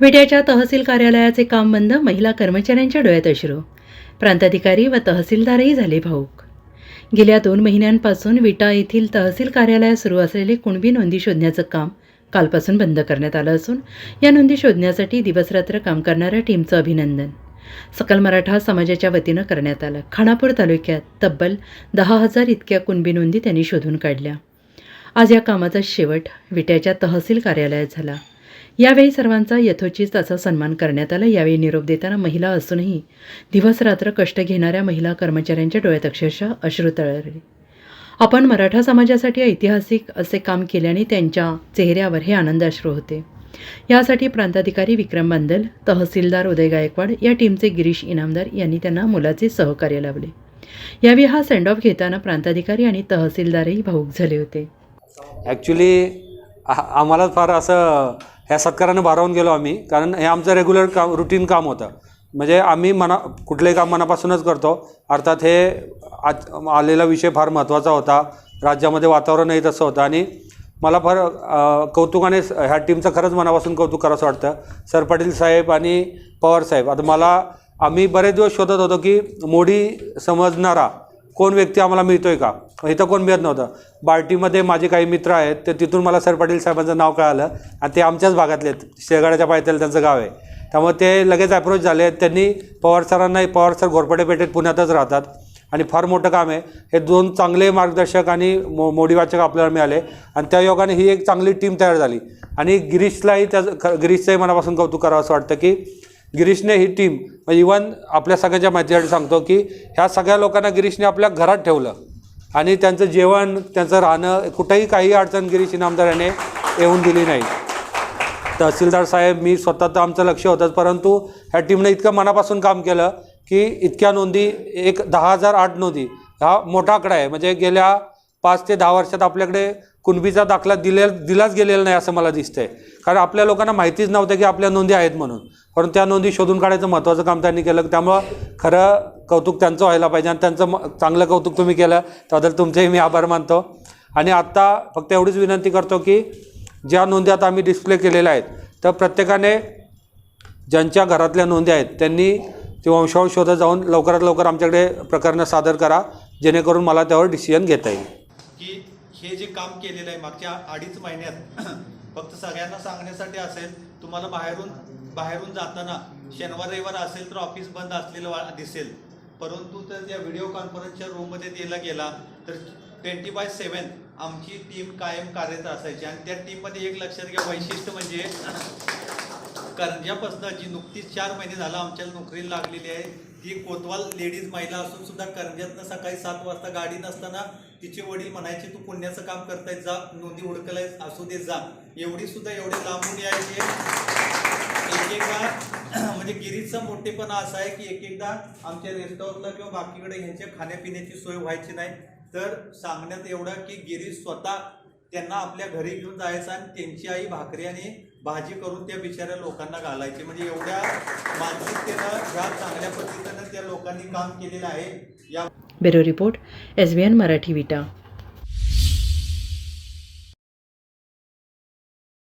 विट्याच्या तहसील कार्यालयाचे काम बंद महिला कर्मचाऱ्यांच्या डोळ्यात अश्रू. प्रांताधिकारी व तहसीलदारही झाले भाऊक. गेल्या दोन महिन्यांपासून विटा येथील तहसील कार्यालयात सुरू असलेले कुणबी नोंदी शोधण्याचं काम कालपासून बंद करण्यात आलं असून या नोंदी शोधण्यासाठी दिवसरात्र काम करणाऱ्या टीमचं अभिनंदन. सकल मराठा समाजाच्या वतीनं करण्यात आलं. खानापूर तालुक्यात तब्बल दहा हजार इतक्या कुणबी नोंदी त्यांनी शोधून काढल्या. आज या कामाचा शेवट विट्याच्या तहसील कार्यालयात झाला. यावेळी सर्वांचा यथोचित असा सन्मान करण्यात आला. यावेळी निरोप देताना महिला असूनही दिवसरात्र कष्ट घेणाऱ्या महिला कर्मचाऱ्यांच्या डोळ्यात अक्षरशः अश्रू तळले. आपण मराठा समाजासाठी ऐतिहासिक असे काम केल्याने त्यांच्या चेहऱ्यावर हे आनंद अश्रू होते. यासाठी प्रांताधिकारी विक्रम बांदल तहसीलदार उदय गायकवाड या टीमचे गिरीश इनामदार यांनी त्यांना मुलाचे सहकार्य लावले. यावेळी हा सेंड ऑफ घेताना प्रांताधिकारी आणि तहसीलदारही भाऊक झाले होते. ॲक्च्युली आम्हाला फार असं ह्या सत्कारानं भारावून गेलो आम्ही. कारण हे आमचं रेग्युलर काम रुटीन काम होतं. म्हणजे आम्ही मना कुठलंही काम मनापासूनच करतो. अर्थात हे आज आलेला विषय फार महत्त्वाचा होता. राज्यामध्ये वातावरणही तसं होतं. आणि मला फार कौतुकाने ह्या टीमचं खरंच मनापासून कौतुक करावं वाटतं. सर पाटील साहेब आणि पवार साहेब. आता मला आम्ही बरेच दिवस शोधत होतो की मोडी समजणारा कोण व्यक्ती आम्हाला मिळतोय का? इथं कोण मिळत नव्हतं. बार्टीमध्ये माझे काही मित्र आहेत ते तिथून मला सर पाटील साहेबांचं नाव कळालं आणि ते आमच्याच भागातले आहेत. शेगाड्याच्या पायथ्याला त्यांचं गाव आहे. त्यामुळे ते लगेच अप्रोच झाले. त्यांनी पवार सरांनाही पवार सर घोरपडे पेठेत पुण्यातच राहतात. आणि फार मोठं काम आहे. हे दोन चांगले मार्गदर्शक आणि मो मोडीवाचक आपल्याला मिळाले. आणि त्या योगाने ही एक चांगली टीम तयार झाली. आणि गिरीशलाही त्या ख- गिरीशचंही मनापासून कौतुक करावं असं वाटतं की गिरीशने ही टीम म्हणजे इवन आपल्या सगळ्यांच्या माहितीसाठी सांगतो की ह्या सगळ्या लोकांना गिरीशने आपल्या घरात ठेवलं. आणि त्यांचं जेवण त्यांचं राहणं कुठंही काही अडचण गिरीश इनामदार याने येऊन दिली नाही. तहसीलदार साहेब मी स्वतः तर आमचं लक्ष होतंच परंतु ह्या टीमने इतकं मनापासून काम केलं की इतक्या नोंदी एक दहा हजार आठ नोंदी हा मोठा आकडा आहे. म्हणजे गेल्या पाच ते दहा वर्षात आपल्याकडे कुणबीचा दाखला दिले दिलाच गेलेला नाही असं मला दिसतंय. कारण आपल्या लोकांना माहितीच नव्हतं की आपल्या नोंदी आहेत म्हणून. परंतु त्या नोंदी शोधून काढायचं महत्त्वाचं काम त्यांनी केलं. त्यामुळं खरं कौतुक त्यांचं व्हायला पाहिजे आणि त्यांचं म- चांगलं कौतुक तुम्ही केलं. त्याबद्दल तुमचेही मी आभार मानतो. आणि आत्ता फक्त एवढीच विनंती करतो की ज्या नोंदी आता आम्ही डिस्प्ले केलेल्या आहेत तर प्रत्येकाने ज्यांच्या घरातल्या नोंदी आहेत त्यांनी ते वंशावळ शोधत जाऊन लवकरात लवकर आमच्याकडे प्रकरणं सादर करा. जेणेकरून मला त्यावर डिसिजन घेता येईल. की हे जे काम केलेलं आहे मागच्या अडीच महिन्यात फक्त सगळ्यांना सांगण्यासाठी असेल तुम्हाला बाहेरून बाहेरून जाताना शनिवार रविवार असेल तर ऑफिस बंद असलेलं दिसेल. परंतु तर त्या व्हिडिओ कॉन्फरन्सच्या रूममध्ये दिला गेला तर ट्वेंटी बाय सेवन आमची टीम कायम कार्यरत असायची. आणि त्या टीममध्ये एक लक्षात घ्या वैशिष्ट्य म्हणजे करंजापासून जी नुकतीच चार महिने झाला आमच्या नोकरीला लागलेली आहे ती कोतवाल लेडीज महिला असून सुद्धा करंजातनं सकाळी सात वाजता गाडी नसताना तिचे वडील म्हणायचे तू पुण्याचं काम करताय जा नोंदी हुडकलाय असू दे जा. एवढी सुद्धा एवढे लांबून यायचे एक म्हणजे मोठेपणा असं आहे की एक एकदा आमच्या रेस्टॉरंटला किंवा बाकीकडे ह्यांच्या खाण्यापिण्याची सोय व्हायची नाही. तर सांगण्यात एवढं की गिरीश स्वतः त्यांना आपल्या घरी घेऊन जायचं आणि त्यांची आई भाकरी आणि भाजी करून त्या बिचाऱ्या लोकांना घालायची. म्हणजे एवढ्या मानसिकतेनं ह्या चांगल्या पद्धतीनं त्या लोकांनी काम केलेलं आहे. या bureau report S B N Marathi Vita.